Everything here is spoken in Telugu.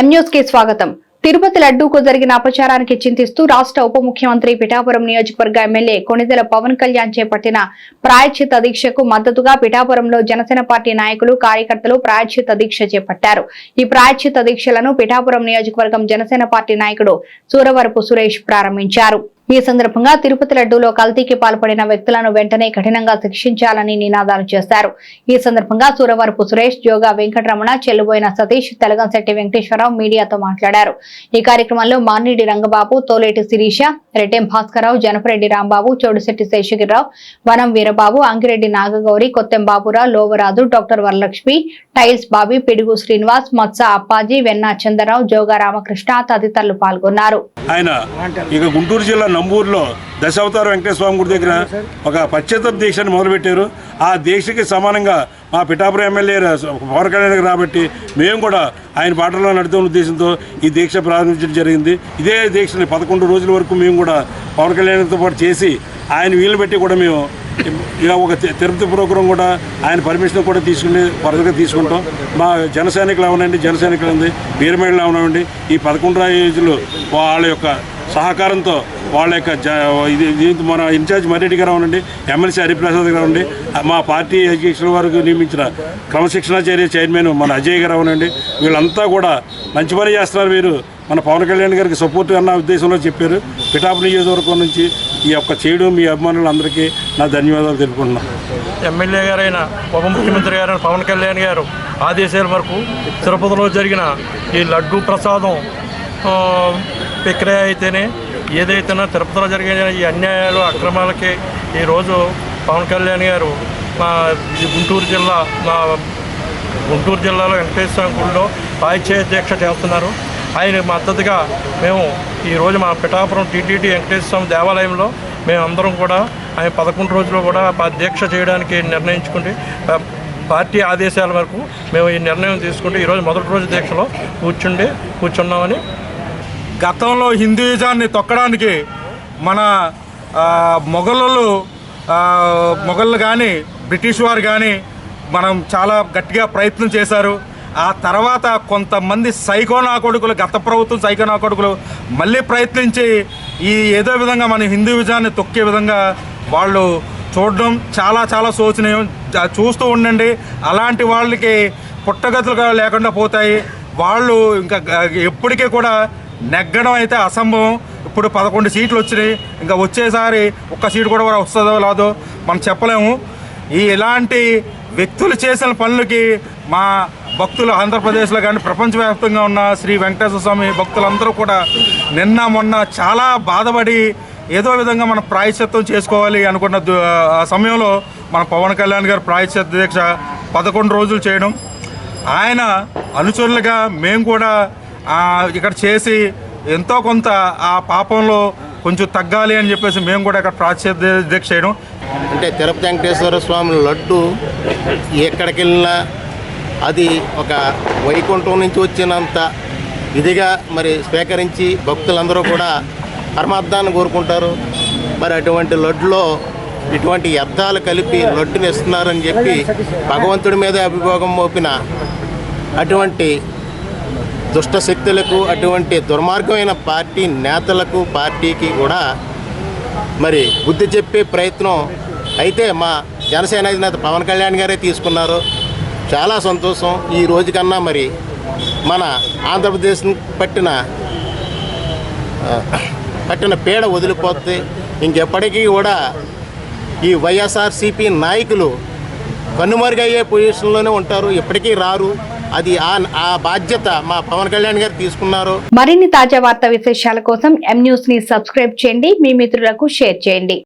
కి స్వాగతం. తిరుపతి లడ్డూకు జరిగిన అపచారానికి చింతిస్తూ రాష్ట్ర ఉప ముఖ్యమంత్రి పిఠాపురం నియోజకవర్గ ఎమ్మెల్యే కొణిదెల పవన్ కళ్యాణ్ చేపట్టిన ప్రాయశ్చిత దీక్షకు మద్దతుగా పిఠాపురంలో జనసేన పార్టీ నాయకులు కార్యకర్తలు ప్రాయశ్చిత దీక్ష చేపట్టారు. ఈ ప్రాయశ్చిత దీక్షలను పిఠాపురం నియోజకవర్గం జనసేన పార్టీ నాయకుడు సూరవరపు సురేష్ ప్రారంభించారు. ఈ సందర్భంగా తిరుపతి లడ్డూలో కల్తీకి పాల్పడిన వ్యక్తులను వెంటనే కఠినంగా శిక్షించాలని నినాదాలు చేశారు. ఈ సందర్భంగా సూరవరపు సురేష్ జోగా వెంకటరమణ చెల్లుబోయిన సతీష్ తెలగంశెట్టి వెంకటేశ్వరరావు మీడియాతో మాట్లాడారు. ఈ కార్యక్రమంలో మాన్నిడి రంగబాబు తోలేటి శిరీష రెడ్డెం భాస్కరరావు జనపరెడ్డి రాంబాబు చోడుశెట్టి శేషగిరిరావు వనం వీరబాబు అంకిరెడ్డి నాగగౌరి కొత్తెం బాబురావు లోవరాజు డాక్టర్ వరలక్ష్మి టైల్స్ బాబి పిడుగు శ్రీనివాస్ మత్స అప్పాజీ వెన్నా చంద్రరావు జోగా రామకృష్ణ తదితరులు పాల్గొన్నారు. ఆయన ఇక గుంటూరు జిల్లా నంబూరులో దశావతార వెంకటేశ్వర స్వామి గుడి దగ్గర ఒక పశ్చాత్త దీక్షను మొదలుపెట్టారు. ఆ దీక్షకి సమానంగా మా పిఠాపురం ఎమ్మెల్యే పవన్ కళ్యాణ్ గారు కాబట్టి మేము కూడా ఆయన బాటలో నడుతున్న ఉద్దేశంతో ఈ దీక్ష ప్రారంభించడం జరిగింది. ఇదే దీక్షని పదకొండు రోజుల వరకు మేము కూడా పవన్ కళ్యాణ్తో పాటు చేసి ఆయన వీలు పెట్టి కూడా మేము ఇక ఒక తిరుపతి ప్రోగ్రాం కూడా ఆయన పర్మిషన్ కూడా తీసుకుని ఫర్దర్గా తీసుకుంటాం. మా జన సైనికులు అవనండి జన సైనికులు ఉంది. వీరమేళ్ళు అవనండి ఈ పదకొండు రోజులు వాళ్ళ యొక్క సహకారంతో వాళ్ళ యొక్క ఇది మన ఇన్ఛార్జ్ మర్రెడ్డి గారు అవునండి ఎమ్మెల్సీ హరిప్రసాద్ గారు ఉండి మా పార్టీ అధ్యక్షుల వారికి నియమించిన క్రమశిక్షణాచార్య చైర్మన్ మన అజయ్ గారు అవునండి వీళ్ళంతా కూడా మంచి పని చేస్తున్నారు వీరు మన పవన్ కళ్యాణ్ గారికి సపోర్ట్ అన్న ఉద్దేశంలో చెప్పారు. పిఠాపు నియోజకవర్గం నుంచి ఈ యొక్క చేయడం మీ అభిమానులందరికీ నా ధన్యవాదాలు తెలుపుకుంటున్నాను ఎమ్మెల్యే గారైన ఉప ముఖ్యమంత్రి గారైన పవన్ కళ్యాణ్ గారు ఆదేశాల వరకు తిరుపతిలో జరిగిన ఈ లడ్డూ ప్రసాదం ప్రక్రియ అయితేనే ఏదైతేనో తిరుపతిలో జరిగిన ఈ అన్యాయాలు అక్రమాలకి ఈరోజు పవన్ కళ్యాణ్ గారు మా గుంటూరు జిల్లా మా గుంటూరు జిల్లాలో వెంకటేశ్వర స్వామి గుడిలో పాయిచే దీక్ష చేస్తున్నారు. ఆయన మద్దతుగా మేము ఈరోజు మా పిఠాపురం టీటీడీ వెంకటేశ్వర స్వామి దేవాలయంలో మేము అందరం కూడా ఆయన పదకొండు రోజులు కూడా దీక్ష చేయడానికి నిర్ణయించుకుంటే పార్టీ ఆదేశాల వరకు మేము ఈ నిర్ణయం తీసుకుంటే ఈరోజు మొదటి రోజు దీక్షలో కూర్చుండి కూర్చున్నామని గతంలో హిందూయిజాన్ని తొక్కడానికి మన ఆ, మొఘలు మొఘళ్ళు కానీ బ్రిటిష్ వారు కానీ మనం చాలా గట్టిగా ప్రయత్నం చేశారు. ఆ తర్వాత కొంతమంది సైకోనా కొడుకులు గత ప్రభుత్వం సైకోనా కొడుకులు మళ్ళీ ప్రయత్నించి ఈ ఏదో విధంగా మన హిందూ విజయాన్ని తొక్కే విధంగా వాళ్ళు చూడడం చాలా చాలా శోచనీయం. చూస్తూ ఉండండి. అలాంటి వాళ్ళకి పుట్టగతులుగా లేకుండా పోతాయి. వాళ్ళు ఇంకా ఎప్పటికీ కూడా నెగ్గడం అయితే అసంభవం. ఇప్పుడు పదకొండు సీట్లు వచ్చినాయి. ఇంకా వచ్చేసారి ఒక్క సీటు కూడా వస్తుందో లేదో మనం చెప్పలేము. ఈ ఇలాంటి వ్యక్తులు చేసిన పనులకి మా భక్తులు ఆంధ్రప్రదేశ్లో కానీ ప్రపంచవ్యాప్తంగా ఉన్న శ్రీ వెంకటేశ్వర స్వామి భక్తులందరూ కూడా నిన్న మొన్న చాలా బాధపడి ఏదో విధంగా మనం ప్రాయశ్చిత్తం చేసుకోవాలి అనుకున్న సమయంలో మన పవన్ కళ్యాణ్ గారు ప్రాయశ్చిత్త దీక్ష పదకొండు రోజులు చేయడం. ఆయన అనుచరులుగా మేము కూడా ఇక్కడ చేసి ఎంతో కొంత ఆ పాపంలో కొంచెం తగ్గాలి అని చెప్పేసి మేము కూడా ఇక్కడ ప్రాశ్చిత్య దీక్ష చేయడం. అంటే తిరుపతి వెంకటేశ్వర స్వామి లడ్డు ఎక్కడికి వెళ్ళినా అది ఒక వైకుంఠం నుంచి వచ్చినంత ఇదిగా మరి స్వీకరించి భక్తులందరూ కూడా పరమార్థాన్ని కోరుకుంటారు. మరి అటువంటి లడ్డులో ఇటువంటి అర్థాలు కలిపి లడ్డుని ఇస్తున్నారని చెప్పి భగవంతుడి మీద అభిభోగం మోపిన అటువంటి దుష్ట శక్తులకు అటువంటి దుర్మార్గమైన పార్టీ నేతలకు పార్టీకి కూడా మరి బుద్ధి చెప్పే ప్రయత్నం అయితే మా జనసేన అధినేత పవన్ కళ్యాణ్ గారే తీసుకున్నారు. చాలా సంతోషం. ఈ రోజు కన్నా మరి మన ఆంధ్రప్రదేశ్ పట్టిన పట్టిన పీడ వదిలిపోతుంది ఇంకెప్పటికీ కూడా ఈ వైఎస్ఆర్సీపీ నాయకులు కన్నుమరుగయ్యే పొజిషన్లోనే ఉంటారు. ఎప్పటికీ రారు. అది ఆ ఆ బాధ్యత మా పవన్ కళ్యాణ్ గారు తీసుకున్నారు. మరిన్ని తాజా వార్తా విశేషాల కోసం ఎం న్యూస్ని సబ్స్క్రైబ్ చేయండి. మీ మిత్రులకు షేర్ చేయండి.